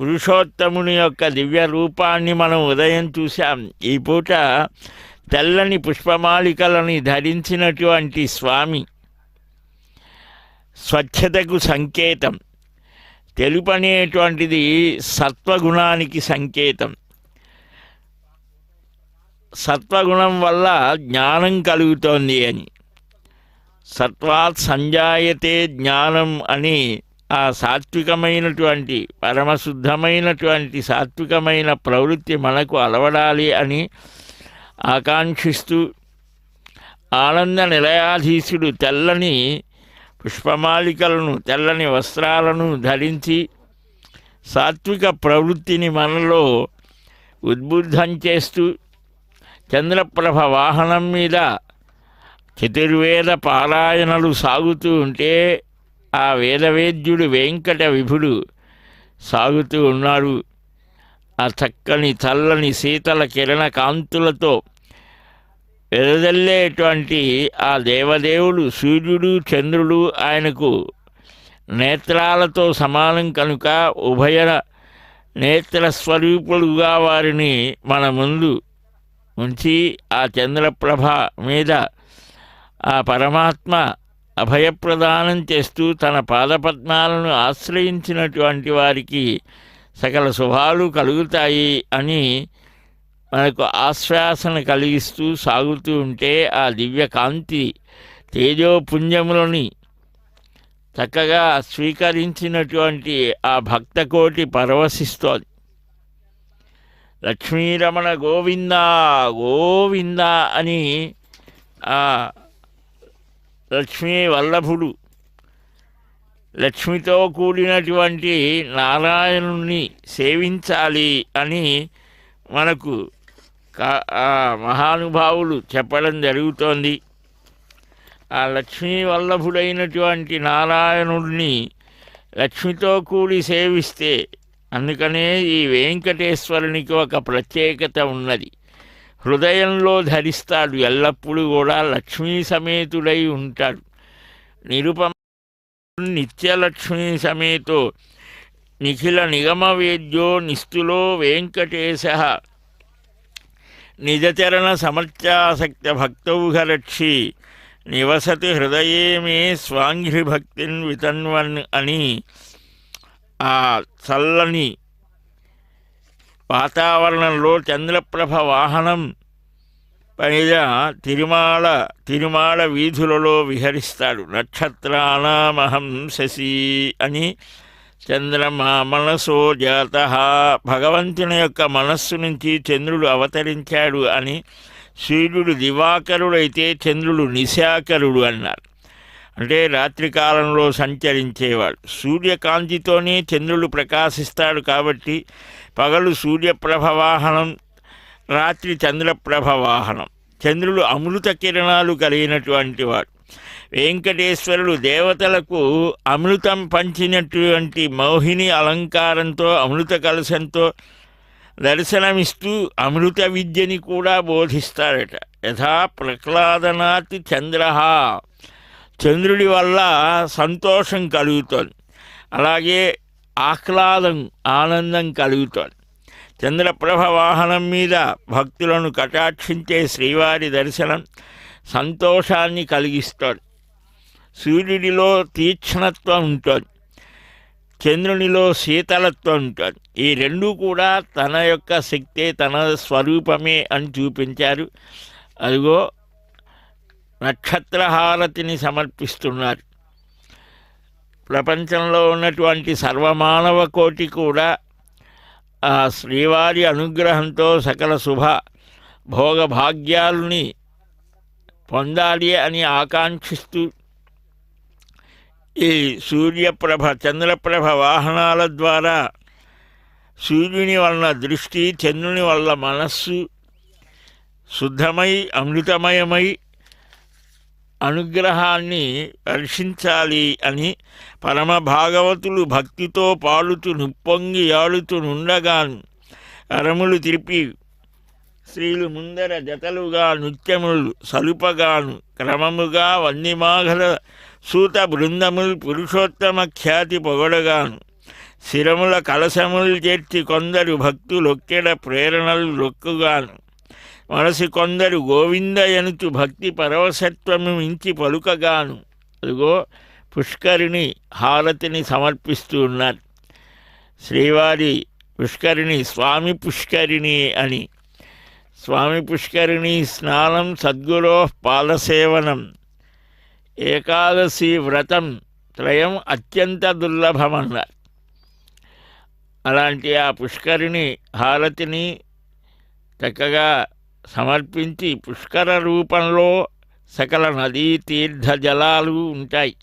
పురుషోత్తముని యొక్క దివ్య రూపాన్ని మనం ఉదయం చూశాం. ఈ పూట తెల్లని పుష్పమాలికలని ధరించినటువంటి స్వామి స్వచ్ఛతకు సంకేతం. తెలుపు అనేటువంటిది సత్వగుణానికి సంకేతం. సత్వగుణం వల్ల జ్ఞానం కలుగుతోంది అని. సత్వాత్ సంజాయతే జ్ఞానం అని ఆ సాత్వికమైనటువంటి పరమశుద్ధమైనటువంటి సాత్వికమైన ప్రవృత్తి మనకు అలవడాలి అని ఆకాంక్షిస్తూ ఆనంద నిలయాధీశుడు తెల్లని పుష్పమాలికలను తెల్లని వస్త్రాలను ధరించి సాత్విక ప్రవృత్తిని మనలో ఉద్బుద్ధం చేస్తూ చంద్రప్రభ వాహనం మీద చతుర్వేద పారాయణలు సాగుతూ ఉంటే ఆ వేదవేద్యుడు వెంకట విభుడు సాగుతూ ఉన్నాడు. ఆ చక్కని చల్లని శీతల కిరణ కాంతులతో వెదజల్లేటువంటి ఆ దేవదేవుడు సూర్యుడు చంద్రుడు ఆయనకు నేత్రాలతో సమానం కనుక ఉభయ నేత్ర స్వరూపులుగా వారిని మన ముందు ఉంచి ఆ చంద్రప్రభ మీద ఆ పరమాత్మ అభయప్రదానం చేస్తూ తన పాదపద్మాలను ఆశ్రయించినటువంటి వారికి సకల శుభాలు కలుగుతాయి అని మనకు ఆశ్వాసన కలిగిస్తూ సాగుతూ ఉంటే ఆ దివ్య కాంతి తేజోపుణ్యములని చక్కగా స్వీకరించినటువంటి ఆ భక్తకోటి పరవశిస్తోంది. లక్ష్మీరమణ గోవింద గోవింద అని ఆ లక్ష్మీ వల్లభుడు. లక్ష్మితో కూడినటువంటి నారాయణుణ్ణి సేవించాలి అని మనకు ఆ మహానుభావులు చెప్పడం జరుగుతోంది. ఆ లక్ష్మీ వల్లభుడైనటువంటి నారాయణుడిని లక్ష్మితో కూడి సేవిస్తే అందుకనే ఈ వెంకటేశ్వరునికి ఒక ప్రత్యేకత ఉన్నది. హృదయంలో ధరిస్తాడు. ఎల్లప్పుడూ కూడా లక్ష్మీ సమేతుడై ఉంటాడు. నిరుపమ నిత్యలక్ష్మీ సమేతో నిఖిల నిగమవేద్యో నిస్తులో వెంకటేశ. నిజచరణ సమర్చాసక్త భక్తౌఘరక్షి నివసతి హృదయే మే స్వాంఘ్రి భక్తిన్ వితన్వన్ అని ఆ చల్లని వాతావరణంలో చంద్రప్రభ వాహనం పైన తిరుమాల తిరుమాల వీధులలో విహరిస్తాడు. నక్షత్రానామహం శశి అని చంద్రమా మనసో జాత. భగవంతుని యొక్క మనస్సు నుంచి చంద్రుడు అవతరించాడు అని సూర్యుడు దివాకరుడైతే చంద్రుడు నిశాకరుడు అన్నారు. అంటే రాత్రికాలంలో సంచరించేవాడు. సూర్యకాంతితోనే చంద్రుడు ప్రకాశిస్తాడు కాబట్టి పగలు సూర్యప్రభవాహనం రాత్రి చంద్రప్రభవాహనం. చంద్రుడు అమృత కిరణాలు కలిగినటువంటి వాడు. వెంకటేశ్వరుడు దేవతలకు అమృతం పంచినటువంటి మోహిని అలంకారంతో అమృత కలశంతో దర్శనమిస్తూ అమృత విద్యని కూడా బోధిస్తాడట. యథా ప్రహ్లాదనాత్ చంద్ర చంద్రుడి వల్ల సంతోషం కలుగుతోంది. అలాగే ఆహ్లాదం ఆనందం కలుగుతోంది. చంద్రప్రభ వాహనం మీద భక్తులను కటాక్షించే శ్రీవారి దర్శనం సంతోషాన్ని కలిగిస్తోంది. సూర్యుడిలో తీక్షణత్వం ఉంటుంది. చంద్రునిలో శీతలత్వం ఉంటుంది. ఈ రెండు కూడా తన యొక్క శక్తే తన స్వరూపమే అని చూపించారు. అదిగో నక్షత్రహారతిని సమర్పిస్తున్నారు. ప్రపంచంలో ఉన్నటువంటి సర్వమానవ కోటి కూడా ఆ శ్రీవారి అనుగ్రహంతో సకల శుభ భోగభాగ్యాలని పొందాలి అని ఆకాంక్షిస్తూ ఈ సూర్యప్రభ చంద్రప్రభ వాహనాల ద్వారా సూర్యుని వలన దృష్టి చంద్రుని వల్ల మనస్సు శుద్ధమై అమృతమయమై అనుగ్రహాన్ని దర్శించాలి అని పరమ భాగవతులు భక్తితో పాడుతూ నుప్పొంగి ఆడుతూ నుండగాను అరములు తిరిపి స్త్రీలు ముందర జతలుగా నృత్యములు సలుపగాను క్రమముగా వన్నిమాఘల సూత బృందములు పురుషోత్తమ ఖ్యాతి పొగడగాను. శిరముల కలశములు చేర్చి కొందరు భక్తులొక్కెడ ప్రేరణలు లొక్కుగాను. మనసి కొందరు గోవిందయనుచు భక్తి పరవశత్వము మించి పలుకగాను. అదిగో పుష్కరిణి హారతిని సమర్పిస్తూ ఉన్నారు. శ్రీవారి పుష్కరిణి స్వామి పుష్కరిణి అని. స్వామి పుష్కరిణి స్నానం సద్గురో పాలసేవనం ఏకాదశి వ్రతం త్రయం అత్యంత దుర్లభమన్నారు. అలాంటి ఆ పుష్కరిణి హారతిని చక్కగా సమర్పించి పుష్కర రూపంలో సకల నదీ తీర్థ జలాలు ఉంటాయి.